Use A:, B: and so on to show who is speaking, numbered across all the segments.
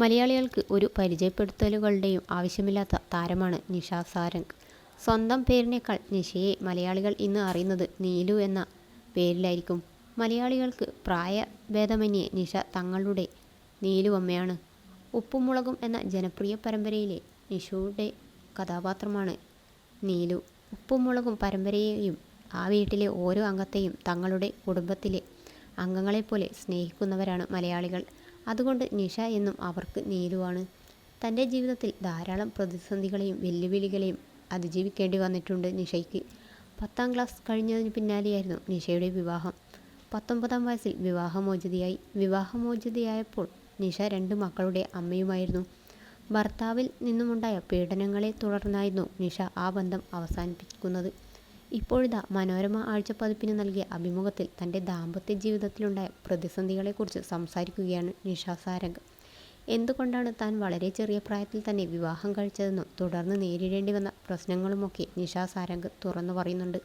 A: മലയാളികൾക്ക് ഒരു പരിചയപ്പെടുത്തലുകളുടെയും ആവശ്യമില്ലാത്ത താരമാണ് നിഷ സാരംഗ്. സ്വന്തം പേരിനേക്കാൾ നിഷയെ മലയാളികൾ ഇന്ന് അറിയുന്നത് നീലു എന്ന പേരിലായിരിക്കും. മലയാളികൾക്ക് പ്രായഭേദമന്യേ നിഷ തങ്ങളുടെ നീലുവമ്മയാണ് ഉപ്പും മുളകും എന്ന ജനപ്രിയ പരമ്പരയിലെ നിഷയുടെ കഥാപാത്രമാണ് നീലു. ഉപ്പും മുളകും പരമ്പരയെയും ആ വീട്ടിലെ ഓരോ അംഗത്തെയും തങ്ങളുടെ കുടുംബത്തിലെ അംഗങ്ങളെപ്പോലെ സ്നേഹിക്കുന്നവരാണ് മലയാളികൾ. അതുകൊണ്ട് നിഷ എന്നും അവർക്ക് നീലുവാണ് തന്റെ ജീവിതത്തിൽ ധാരാളം പ്രതിസന്ധികളെയും വെല്ലുവിളികളെയും അതിജീവിക്കേണ്ടി വന്നിട്ടുണ്ട് നിഷയ്ക്ക്. പത്താം ക്ലാസ് കഴിഞ്ഞതിന് പിന്നാലെയായിരുന്നു നിഷയുടെ വിവാഹം. പത്തൊമ്പതാം വയസ്സിൽ വിവാഹമോചിതയായി. വിവാഹമോചിതയായപ്പോൾ നിഷ രണ്ട് മക്കളുടെ അമ്മയുമായിരുന്നു. ഭർത്താവിൽ നിന്നുമുണ്ടായ പീഡനങ്ങളെ തുടർന്നായിരുന്നു നിഷ ആ ബന്ധം അവസാനിപ്പിക്കുന്നത്. ഇപ്പോഴിതാ മനോരമ ആഴ്ചപ്പതിപ്പിന് നൽകിയ അഭിമുഖത്തിൽ തന്റെ ദാമ്പത്യ ജീവിതത്തിലുണ്ടായ പ്രതിസന്ധികളെക്കുറിച്ച് സംസാരിക്കുകയാണ് നിഷ സാരംഗ്. എന്തുകൊണ്ടാണ് താൻ വളരെ ചെറിയ പ്രായത്തിൽ തന്നെ വിവാഹം കഴിച്ചതെന്നും തുടർന്ന് നേരിടേണ്ടി വന്ന പ്രശ്നങ്ങളുമൊക്കെ നിഷ സാരംഗ് തുറന്നു പറയുന്നുണ്ട്.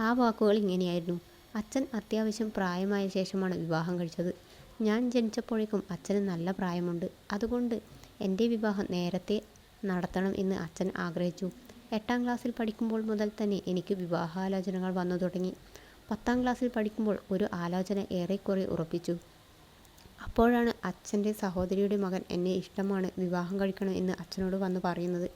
A: ആ വാക്കുകൾ ഇങ്ങനെയായിരുന്നു. അച്ഛൻ അത്യാവശ്യം പ്രായമായ ശേഷമാണ് വിവാഹം കഴിച്ചത്. ഞാൻ ജനിച്ചപ്പോഴേക്കും അച്ഛന് നല്ല പ്രായമുണ്ട്. അതുകൊണ്ട് എന്റെ വിവാഹം നേരത്തെ നടത്തണം എന്ന് അച്ഛൻ ആഗ്രഹിച്ചു. എട്ടാം ക്ലാസ്സിൽ പഠിക്കുമ്പോൾ മുതൽ തന്നെ എനിക്ക് വിവാഹാലോചനകൾ വന്നു തുടങ്ങി. പത്താം ക്ലാസ്സിൽ പഠിക്കുമ്പോൾ ഒരു ആലോചന ഏറെക്കുറെ ഉറപ്പിച്ചു. അപ്പോഴാണ് അച്ഛന്റെ സഹോദരിയുടെ മകൻ എന്നെ ഇഷ്ടമാണ് വിവാഹം കഴിക്കണം എന്ന് അച്ഛനോട് വന്ന് പറയുന്നത്.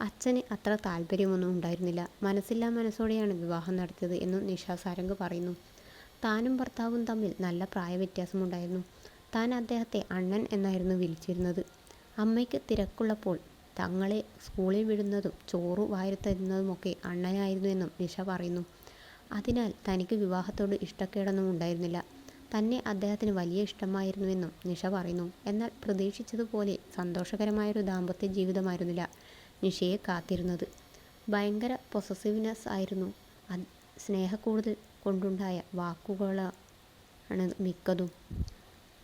A: അച്ഛന് അത്ര താല്പര്യമൊന്നും ഉണ്ടായിരുന്നില്ല. മനസ്സില്ലാ മനസ്സോടെയാണ് വിവാഹം നടത്തിയത് എന്നും നിഷ സാരംഗ് പറയുന്നു. താനും ഭർത്താവും തമ്മിൽ നല്ല പ്രായവ്യത്യാസമുണ്ടായിരുന്നു. താൻ അദ്ദേഹത്തെ അണ്ണൻ എന്നായിരുന്നു വിളിച്ചിരുന്നത്. അമ്മയ്ക്ക് തിരക്കുള്ളപ്പോൾ തങ്ങളെ സ്കൂളിൽ വിടുന്നതും ചോറ് വാരിത്തരുന്നതുമൊക്കെ അണ്ണനായിരുന്നു എന്നും നിഷ പറയുന്നു. അതിനാൽ തനിക്ക് വിവാഹത്തോട് ഇഷ്ടക്കേടൊന്നും ഉണ്ടായിരുന്നില്ല. തന്നെ അദ്ദേഹത്തിന് വലിയ ഇഷ്ടമായിരുന്നുവെന്നും നിഷ പറയുന്നു. എന്നാൽ പ്രതീക്ഷിച്ചതുപോലെ സന്തോഷകരമായൊരു ദാമ്പത്യ ജീവിതമായിരുന്നില്ല നിഷയെ കാത്തിരുന്നത്. ഭയങ്കര പൊസസീവ്നെസ് ആയിരുന്നു. സ്നേഹക്കൂടുതൽ കൊണ്ടുണ്ടായ വാക്കുകളാണ് മിക്കതും.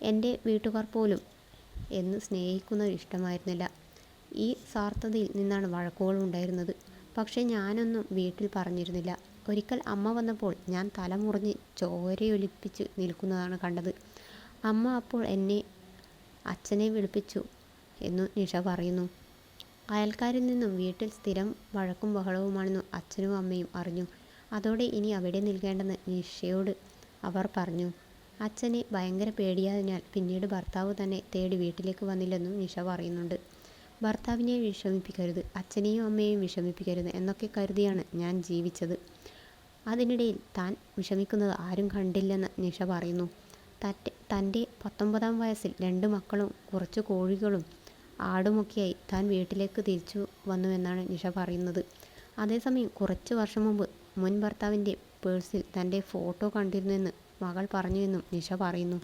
A: എന്റെ വീട്ടുകാർ പോലും എന്ന് സ്നേഹിക്കുന്നത് ഇഷ്ടമായിരുന്നില്ല. ഈ സ്വാർത്ഥതയിൽ നിന്നാണ് വഴക്കുകൾ ഉണ്ടായിരുന്നത്. പക്ഷേ ഞാനൊന്നും വീട്ടിൽ പറഞ്ഞിരുന്നില്ല. ഒരിക്കൽ അമ്മ വന്നപ്പോൾ ഞാൻ തലമുറിഞ്ഞ് ചോരയൊലിപ്പിച്ച് നിൽക്കുന്നതാണ് കണ്ടത്. അമ്മ അപ്പോൾ എന്നെ അച്ഛനെ വിളിപ്പിച്ചു എന്നു നിഷ പറയുന്നു. അയൽക്കാരിൽ നിന്നും വീട്ടിൽ സ്ഥിരം വഴക്കും ബഹളവുമാണെന്ന് അച്ഛനും അമ്മയും അറിഞ്ഞു. അതോടെ ഇനി അവിടെ നിൽക്കേണ്ടെന്ന് നിഷയോട് അവർ പറഞ്ഞു. അച്ഛനെ ഭയങ്കര പേടിയായതിനാൽ പിന്നീട് ഭർത്താവ് തന്നെ തേടി വീട്ടിലേക്ക് വന്നില്ലെന്നും നിഷ പറയുന്നുണ്ട്. ഭർത്താവിനെ വിഷമിപ്പിക്കരുത് അച്ഛനെയും അമ്മയെയും വിഷമിപ്പിക്കരുത് എന്നൊക്കെ കരുതിയാണ് ഞാൻ ജീവിച്ചത്. അതിനിടയിൽ താൻ വിഷമിക്കുന്നത് ആരും കണ്ടില്ലെന്ന് നിഷ പറയുന്നു. തറ്റ് തന്റെ പത്തൊമ്പതാം വയസ്സിൽ രണ്ട് മക്കളും കുറച്ച് കോഴികളും ആടുമൊക്കെയായി താൻ വീട്ടിലേക്ക് തിരിച്ചു വന്നുവെന്നാണ് നിഷ പറയുന്നത്. അതേസമയം കുറച്ച് വർഷം മുമ്പ് മുൻ ഭർത്താവിന്റെ പേഴ്സിൽ തന്റെ ഫോട്ടോ കണ്ടിരുന്നുവെന്ന് മകൾ പറഞ്ഞുവെന്നും നിഷ പറയുന്നു.